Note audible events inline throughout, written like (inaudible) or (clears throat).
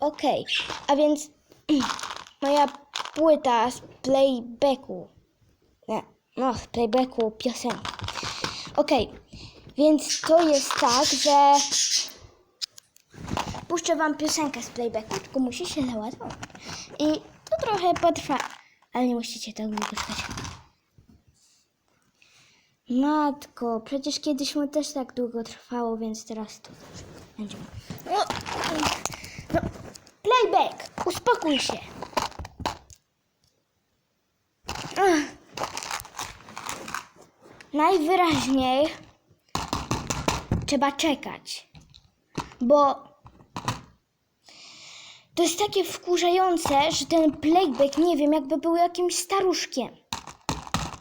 Okej, a więc (clears throat) moja płyta z playbacku. Nie, no, z playbacku piosenki. Okej, więc to jest tak, że puszczę wam piosenkę z playbacku, tylko musi się załadować. I to trochę potrwa, ale nie musicie tak długo czekać. Matko, przecież kiedyś mu też tak długo trwało, więc teraz to będzie. No, no, playback, uspokój się. Ach. Najwyraźniej trzeba czekać, bo to jest takie wkurzające, że ten playback, nie wiem, jakby był jakimś staruszkiem.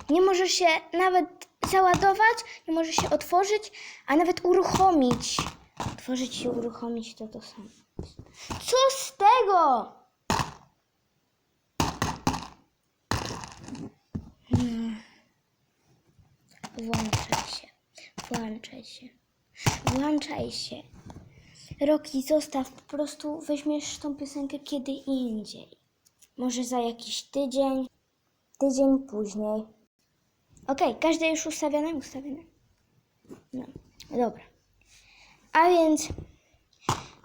Nie może się nawet załadować, nie może się otworzyć, a nawet uruchomić. Otworzyć i uruchomić to to samo. Co z tego? Hmm. Włączaj się. Włączaj się. Włączaj się. Roki, zostaw. Po prostu weźmiesz tą piosenkę kiedy indziej. Może za jakiś tydzień. Tydzień później. Okej, każde już ustawione? Ustawione. No, dobra. A więc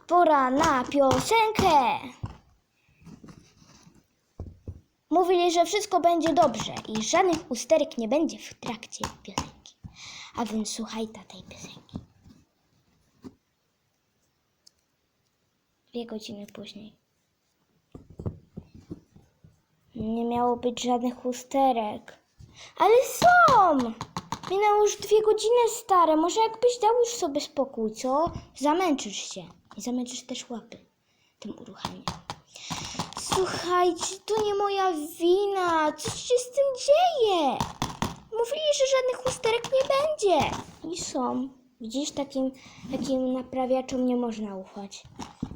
pora na piosenkę. Mówili, że wszystko będzie dobrze i żadnych usterek nie będzie w trakcie piosenki. A więc słuchaj ta tej piosenki. Dwie godziny później. Nie miało być żadnych usterek. Ale są! Minęło już dwie godziny stare. Może jakbyś dał już sobie spokój, co? Zamęczysz się. I zamęczysz też łapy tym uruchamianiem. Słuchajcie, to nie moja wina. Co się z tym dzieje? Mówili, że żadnych usterek nie będzie. I są. Widzisz, takim, takim naprawiaczom nie można ufać.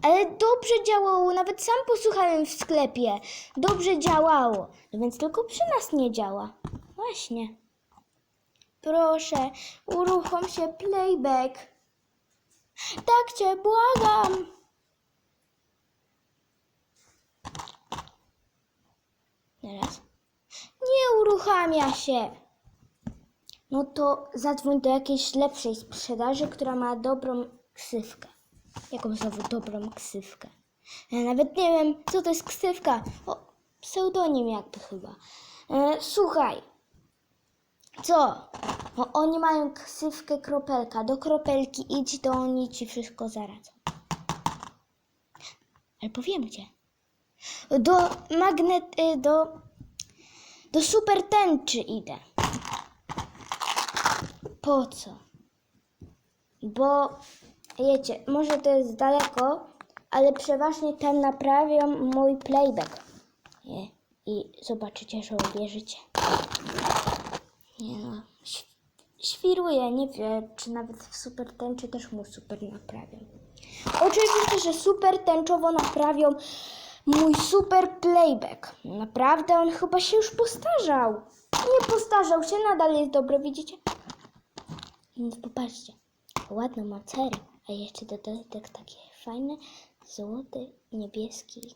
Ale dobrze działało, nawet sam posłuchałem w sklepie. Dobrze działało. No więc tylko przy nas nie działa. Właśnie. Proszę, uruchom się playback. Tak cię błagam. Teraz. Nie uruchamia się. No to zadzwoń do jakiejś lepszej sprzedaży, która ma dobrą ksywkę. Jaką znowu dobrą ksywkę? Ja nawet nie wiem, co to jest ksywka. O, pseudonim jakby chyba. E, słuchaj. Co? No oni mają ksywkę kropelka. Do kropelki idź, to oni ci wszystko zaradzą. Ale powiem gdzie. Do magnet... y, do... Do super tęczy idę. Po co? Bo wiecie, może to jest daleko, ale przeważnie tam naprawią mój playback. I zobaczycie, że uwierzycie. Nie no, ś- świruję, nie wiem, czy nawet w super tęczy też mu super naprawią. Oczywiście, że super tęczowo naprawią mój super playback. Naprawdę, on chyba się już postarzał. Nie postarzał się, nadal jest dobry, widzicie? Więc popatrzcie, ładną ma cerę, a jeszcze dodatek takie fajne, złoty, niebieski.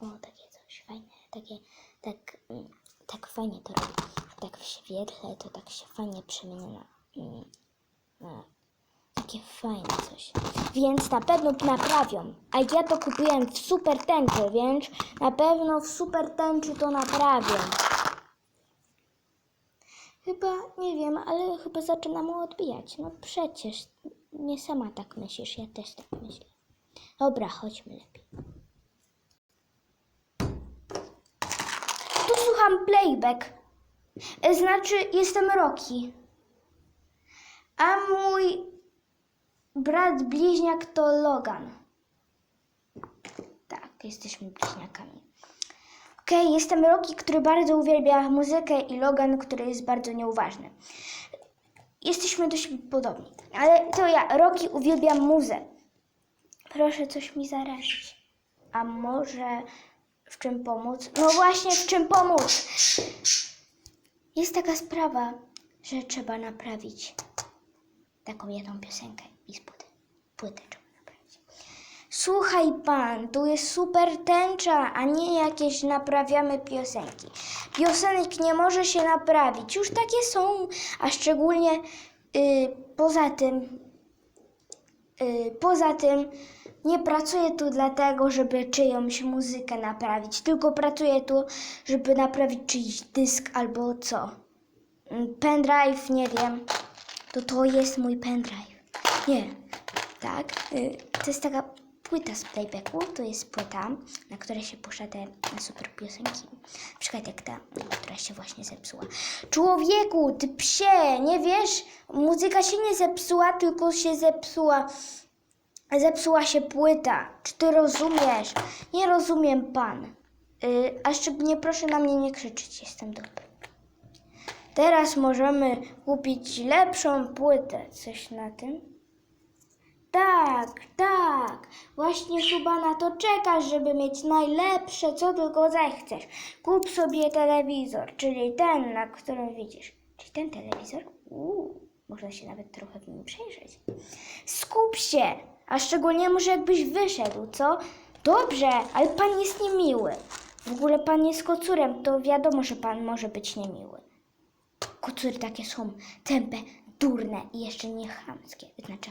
O, takie coś fajne, takie, tak, mm, tak fajnie to robi. Tak w świetle to tak się fajnie przemienia na, mm, na takie fajne coś. Więc na pewno naprawią. A ja to kupiłem w super tęczy, więc na pewno w super tęczy to naprawią. Chyba, nie wiem, ale chyba zaczyna mu odbijać. No przecież, nie sama tak myślisz, ja też tak myślę. Dobra, chodźmy lepiej. Tu słucham playback. E, Znaczy, jestem Rocky. A mój brat bliźniak to Logan. Tak, jesteśmy bliźniakami. Okej, jestem Rocky, który bardzo uwielbia muzykę i Logan, który jest bardzo nieuważny. Jesteśmy dość podobni, ale to ja, Rocky, uwielbiam muzę. Proszę coś mi zarazić. A może w czym pomóc? No właśnie, w czym pomóc? Jest taka sprawa, że trzeba naprawić taką jedną piosenkę i z. Płytę trzeba naprawić. Słuchaj pan, tu jest super tęcza, a nie jakieś naprawiamy piosenki. Piosenek nie może się naprawić, już takie są, a szczególnie y, poza tym, y, poza tym nie pracuję tu dlatego, żeby czyjąś muzykę naprawić, tylko pracuję tu, żeby naprawić czyjś dysk albo co. Mm, Pendrive, nie wiem. To to jest mój pendrive. Nie, tak. y, To jest taka płyta z playbacku. To jest płyta, na której się puszcza te super piosenki. Na przykład jak ta, która się właśnie zepsuła. Człowieku, ty psie, nie wiesz? Muzyka się nie zepsuła, tylko się zepsuła. Zepsuła się płyta. Czy ty rozumiesz? Nie rozumiem pan. Y, a szczególnie proszę na mnie nie krzyczeć, jestem dobry. Teraz możemy kupić lepszą płytę. Coś na tym? Tak, tak. Właśnie chyba na to czekasz, żeby mieć najlepsze, co tylko zechcesz. Kup sobie telewizor, czyli ten, na którym widzisz. Czyli ten telewizor? Uuu, można się nawet trochę w nim przejrzeć. Skup się, a szczególnie może jakbyś wyszedł, co? Dobrze, ale pan jest niemiły. W ogóle pan jest kocurem, to wiadomo, że pan może być niemiły. Kocury takie są tępe, durne i jeszcze nie chamskie. Znaczy